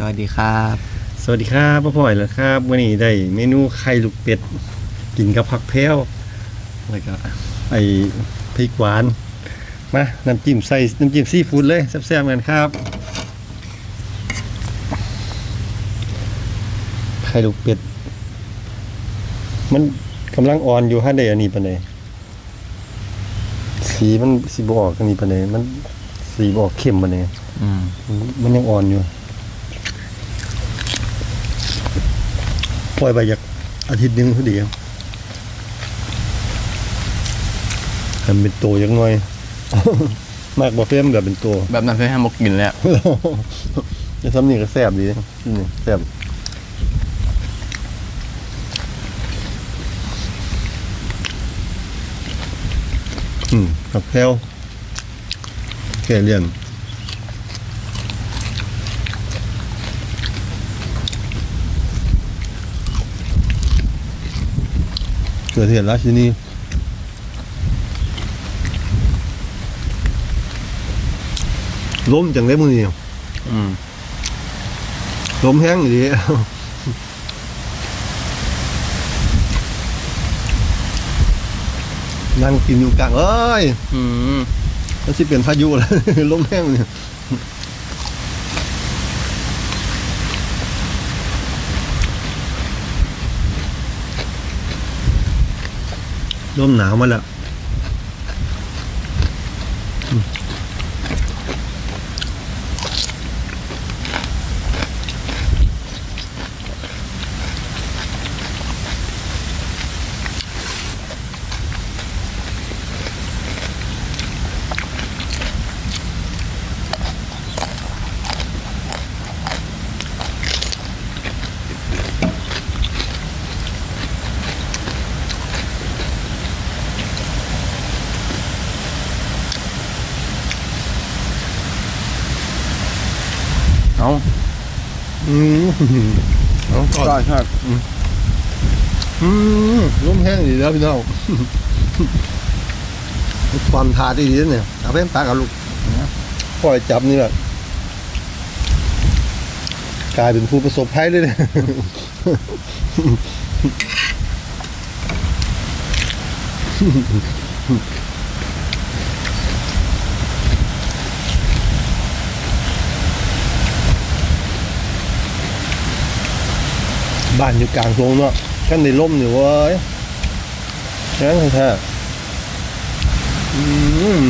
สวัสดีครับ สวัสดีครับพ่อพ่อยแล้วครับวันนี้ได้เมนูไข่ลูกเป็ด กินกับผักแพรวแล้วก็ไอ้พริกหวานมาน้ำจิ้มใส่น้ำจิ้มซีฟู้ดเลยแซ่บๆกันครับไข่ลูกเป็ด มันกำลังอ่อนอยู่ฮะได้อันนี้ปะเนี่ยสีมันสีบออกอันนี้ปะเนี่ยมันสีบออกเข้มปะเนี่ยอืมมันยังอ่อนอยู่ ปล่อยไปจากอาทิตย์หนึงพอดีครับให้มันเป็นตัวยังน้อย มากบ่เฟี้ยมแบบเป็นตัว แบบนั้นเพื่อให้มกกินแล้วจะทำนี่ก็แซ่บดีนะนี่แซ่บอืมผักแพรวแค่เลี้ยง เกิดเหตุราชินีล้มจังเลยมือนี่อืมลมแห้งอยู่ดีนั่งกินอยู่กลางเอ้ยอืมมันสิเป็นพายุแล้วลมแห้งเนี่ย ลมหนาวมาแล้ว เอาอืมเอาก่อนก็ชอบอืมร่มแห้งดีแล้วพี่น้องความทาดีดีเนี่ยเอาเพ่นตากับลูกปล่อยจับนี่แหละกลายเป็นผู้ประสบภัยเลยเนี่ย บ้านอยู่กลางทงเนาะกันในร่มอยู่เว้ยงั้นแท้ๆอืม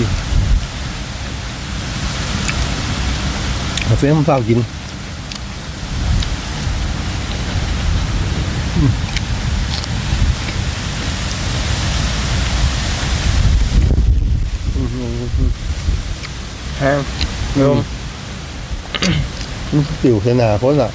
กาแฟมันเปล่ากินอืมแห้งลมมันติ่วเสนาคนอะ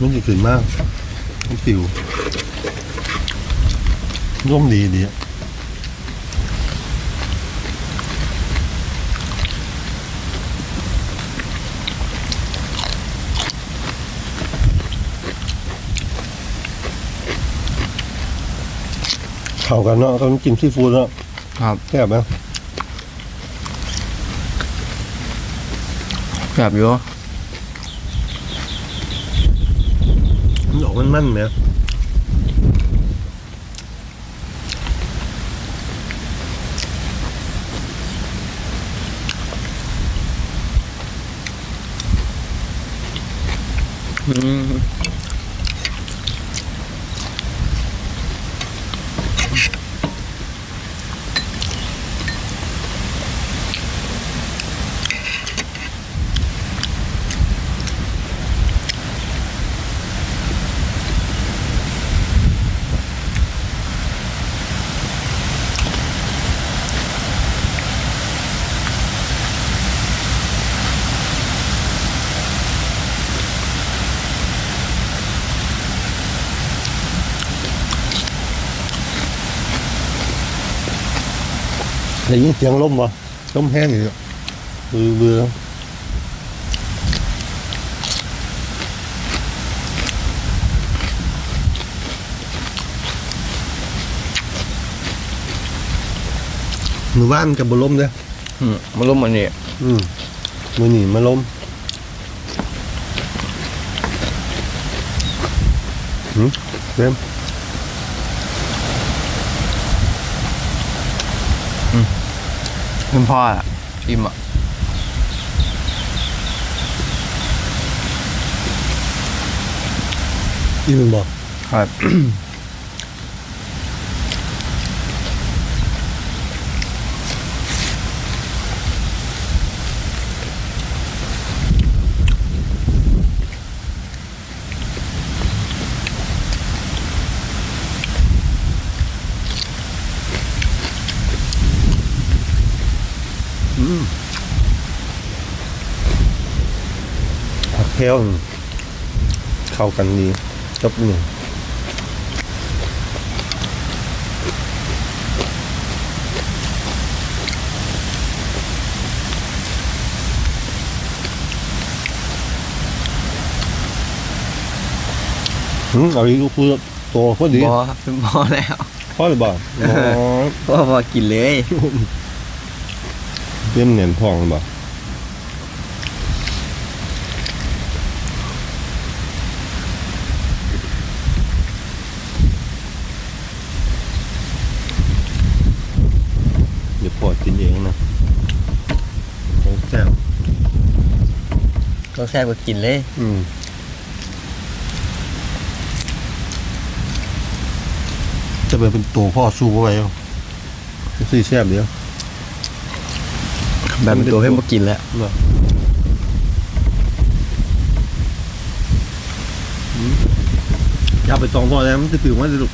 มันจะขึ้นมากมันติวร่มดีดีอะเข้ากันเนาะต้องกินซีฟู้ดเนาะครับแซ่บไหมแบบอยู่ มันอ ได้ยินเสียงลมบ่ลมแห้งอยู่บือบือมือว่านกับบลมเด้ออืมมาล้มอันนี้อืมมือหนีมาล้มหืมเต็ม คุณพ่ออะอิ่มอะอีมึงบอกครับ อืม ผักแพ้วนี่เข้ากันดีจบหนึ่งอืมเอาอีกลูกคือโตพอดีบอครับเป็นบอแล้วพอหรือเปล่าอ๋อพ่อบอกกินเลยเตรียมเหนียนทองหรือเปล่าเดี๋ยวปอดกินเองนะโอ้แซ่บ ก็ แซ่บกว่ากินเลย อืมจะเป็นเป็นตัวพ่อสู้เข้าไปเอาสี่แซ่บเดียวแบบเป็นตัวให้มากินแล้วเหรออืมอย่าไปตองพ่อแล้วมันจะปิวมันจะลุก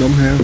ล้มแห้ง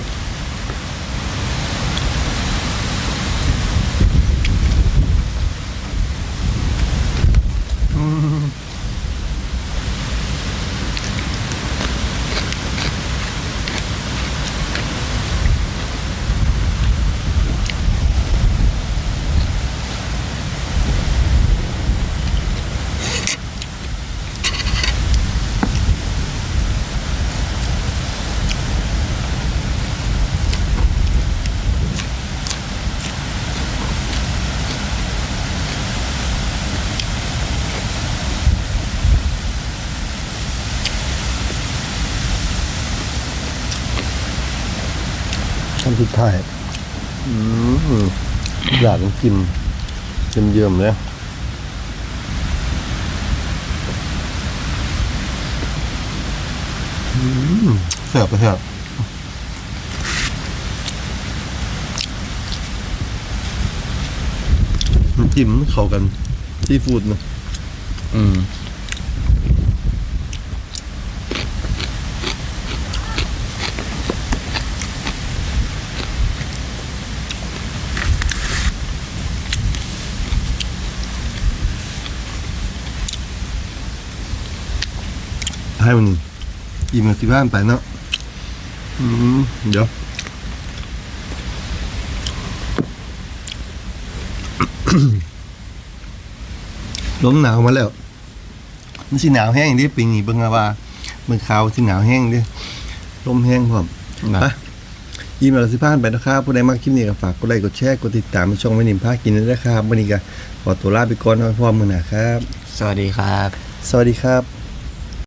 คำสุดท้ายอืมอยากกินเยิ้มๆเลยอืมแซ่บไปแซ่บน้ำจิ้มมันเข้ากันซีฟู้ดนะ อืม ให้มันอิ่มกับสิบ้านไปเนาะอืมเดี๋ยวลมหนาวมาแล้วมันสิหนาวแห้งดิปีนี้เบิ่งเอาว่าเบิ่งขาวสิหนาวแห้งดิลมแห้งพร้อมนะไปยิ้มเราสิพานไปนะครับผู้ใดมากคลิปนี้ก็ฝากกดไลค์กดแชร์กดติดตามช่องไม่นิ่มพากินด้วยนะครับวันนี้ก็ขอตัวลาไปก่อนนะพ่อมือหนาครับ สวัสดีครับ สวัสดีครับ